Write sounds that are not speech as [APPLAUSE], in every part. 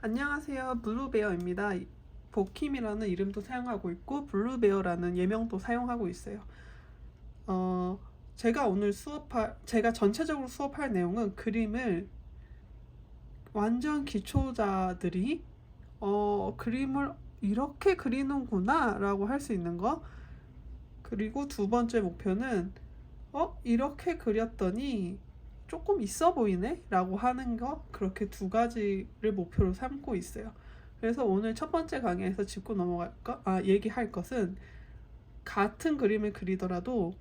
안녕하세요. 블루베어입니다. 복킴이라는 이름도 사용하고 있고 블루베어라는 예명도 사용하고 있어요. 어, 제가 오늘 수업할 제가 전체적으로 수업할 내용은 그림을 완전 기초자들이 어, 그림을 이렇게 그리는구나 라고 할 수 있는 거. 그리고 두 번째 목표는 어, 이렇게 그렸더니 조금 있어 보이네? 라고 하는 거 그렇게 두 가지를 목표로 삼고 있어요. 그래서 오늘 첫 번째 강의에서 짚고 넘어갈 거, 아, 얘기할 것은 같은 그림을 그리더라도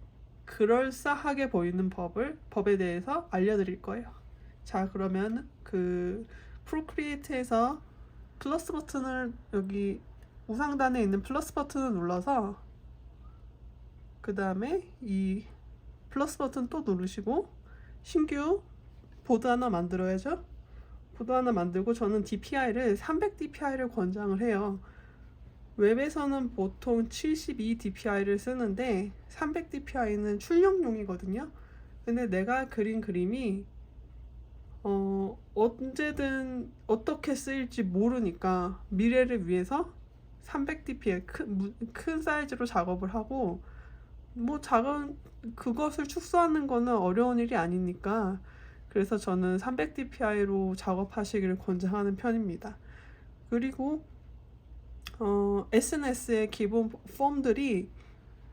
그럴싸하게 보이는 법을, 법에 대해서 알려드릴 거예요. 자, 그러면 그 프로크리에이트에서 플러스 버튼을 여기 우상단에 있는 플러스 버튼을 눌러서 그 다음에 이 플러스 버튼 또 누르시고 신규 보드 하나 만들어야죠. 보드 하나 만들고 저는 DPI를 300 DPI를 권장을 해요. 웹에서는 보통 72 DPI를 쓰는데 300 DPI는 출력용이거든요. 근데 내가 그린 그림이 어, 언제든 어떻게 쓰일지 모르니까 미래를 위해서 300 DPI 큰, 무- 큰 사이즈로 작업을 하고 뭐 작은 그것을 축소하는 거는 어려운 일이 아니니까 그래서 저는 300 dpi로 작업하시기를 권장하는 편입니다. 그리고 어, SNS의 기본 폼들이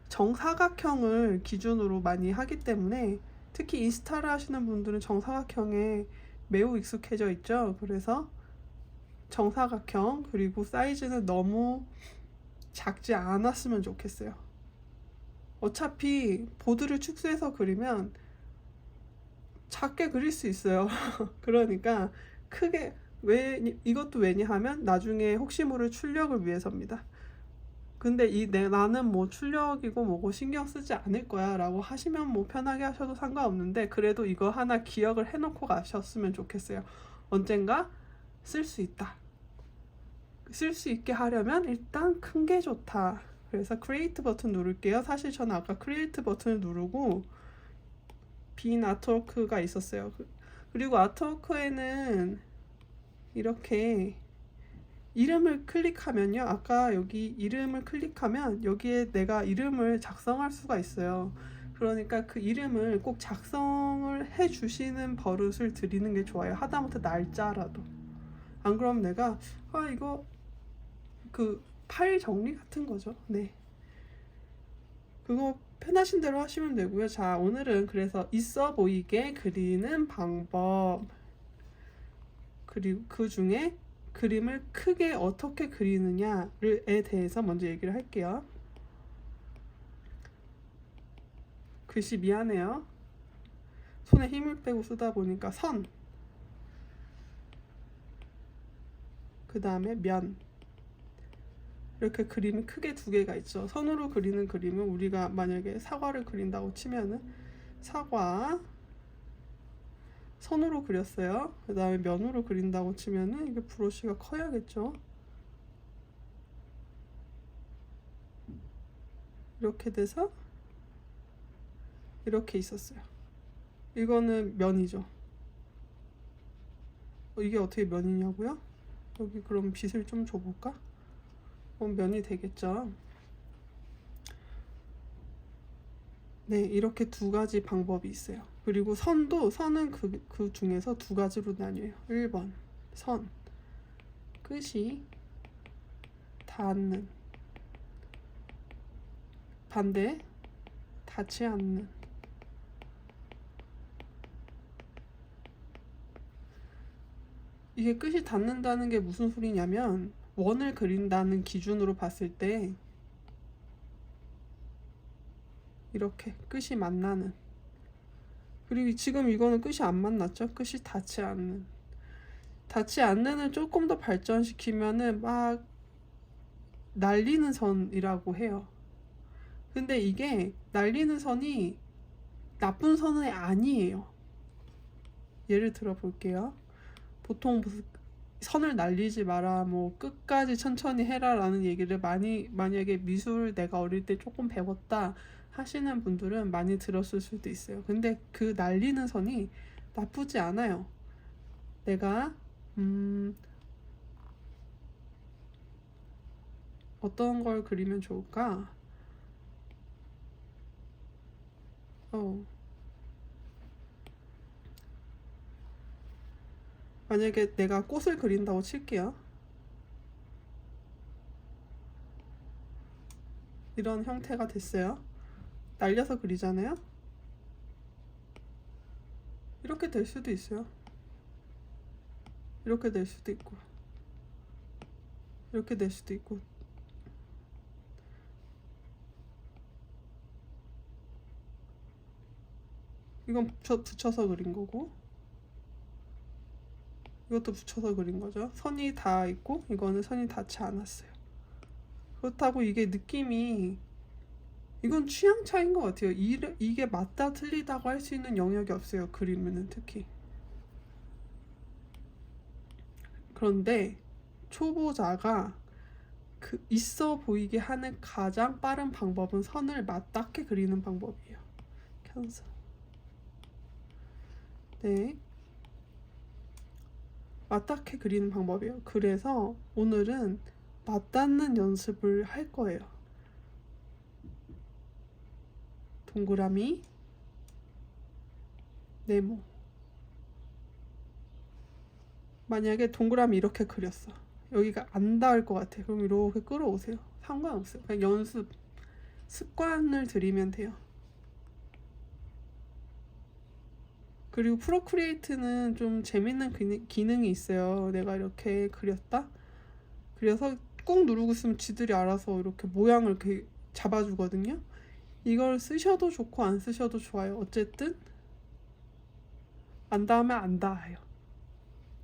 정사각형을 기준으로 많이 하기 때문에 특히 인스타를 하시는 분들은 정사각형에 매우 익숙해져 있죠. 그래서 정사각형 그리고 사이즈는 너무 작지 않았으면 좋겠어요. 어차피 보드를 축소해서 그리면 작게 그릴 수 있어요. [LAUGHS] 그러니까 크게 왜 이것도 왜냐 하면 나중에 혹시 모를 출력을 위해서입니다. 근데 이 내, 나는 뭐 출력이고 뭐고 신경 쓰지 않을 거야라고 하시면 뭐 편하게 하셔도 상관없는데 그래도 이거 하나 기억을 해놓고 가셨으면 좋겠어요. 언젠가 쓸 수 있다. 쓸 수 있게 하려면 일단 큰 게 좋다. 그래서 크리에이트 버튼 누를게요. 사실 저는 아까 크리에이트 버튼을 누르고 빈 아트워크가 있었어요. 그- 그리고 아트워크에는 이렇게 이름을 클릭하면요. 아까 여기 이름을 클릭하면 여기에 내가 이름을 작성할 수가 있어요. 그러니까 그 이름을 꼭 작성을 해 주시는 버릇을 들이는 게 좋아요. 하다못해 날짜라도. 안 그러면 내가 아 이거 그 파일 정리 같은 거죠. 네. 그거 편하신 대로 하시면 되고요. 자, 오늘은 그래서 있어 보이게 그리는 방법. 그리고 그 중에 그림을 크게 어떻게 그리느냐에 대해서 먼저 얘기를 할게요. 글씨 미안해요. 손에 힘을 빼고 쓰다 보니까 선. 그 다음에 면. 이렇게 그림이 크게 두 개가 있죠. 선으로 그리는 그림은 우리가 만약에 사과를 그린다고 치면은 사과 선으로 그렸어요. 그 다음에 면으로 그린다고 치면은 이게 브러쉬가 커야겠죠. 이렇게 돼서 이렇게 있었어요. 이거는 면이죠. 어, 이게 어떻게 면이냐고요? 여기 그럼 빛을 좀 줘볼까? 어, 면이 되겠죠. 네, 이렇게 두 가지 방법이 있어요. 그리고 선도, 선은 그, 그 중에서 두 가지로 나뉘어요. 1번, 선. 끝이 닿는. 반대, 닿지 않는. 이게 끝이 닿는다는 게 무슨 소리냐면, 원을 그린다는 기준으로 봤을 때 이렇게 끝이 만나는 그리고 지금 이거는 끝이 안 만났죠? 끝이 닿지 않는 닿지 않는을 조금 더 발전시키면은 막 날리는 선이라고 해요. 근데 이게 날리는 선이 나쁜 선은 아니에요. 예를 들어 볼게요. 보통 선을 날리지 마라 뭐 끝까지 천천히 해라라는 얘기를 많이 만약에 미술 내가 어릴 때 조금 배웠다 하시는 분들은 많이 들었을 수도 있어요. 근데 그 날리는 선이 나쁘지 않아요. 내가 음 어떤 걸 그리면 좋을까? 어 만약에 내가 꽃을 그린다고 칠게요. 이런 형태가 됐어요. 날려서 그리잖아요. 이렇게 될 수도 있어요. 이렇게 될 수도 있고, 이렇게 될 수도 있고. 이건 붙여, 붙여서 그린 거고, 이것도 붙여서 그린 거죠. 선이 다 있고, 이거는 선이 닿지 않았어요. 그렇다고 이게 느낌이 이건 취향 차이인 것 같아요. 이, 이게 맞다 틀리다고 할 수 있는 영역이 없어요. 그림에는 특히. 그런데 초보자가 그 있어 보이게 하는 가장 빠른 방법은 선을 맞닿게 그리는 방법이에요. 캔슬. 네. 맞닿게 그리는 방법이에요. 그래서 오늘은 맞닿는 연습을 할 거예요. 동그라미, 네모. 만약에 동그라미 이렇게 그렸어. 여기가 안 닿을 것 같아. 그럼 이렇게 끌어오세요. 상관없어요. 그냥 연습, 습관을 들이면 돼요. 그리고 프로크리에이트는 좀 재밌는 기능- 기능이 있어요. 내가 이렇게 그렸다. 그래서 꾹 누르고 있으면 지들이 알아서 이렇게 모양을 이렇게 잡아주거든요. 이걸 쓰셔도 좋고 안 쓰셔도 좋아요. 어쨌든 안 닿으면 안 닿아요.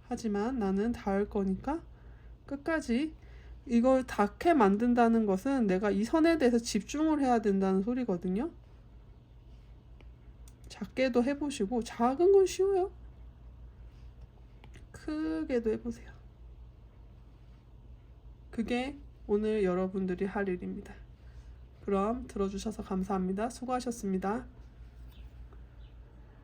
하지만 나는 닿을 거니까 끝까지 이걸 닿게 만든다는 것은 내가 이 선에 대해서 집중을 해야 된다는 소리거든요. 작게도 해보시고 작은 건 쉬워요. 크게도 해보세요. 그게 오늘 여러분들이 할 일입니다. 그럼 들어주셔서 감사합니다. 수고하셨습니다.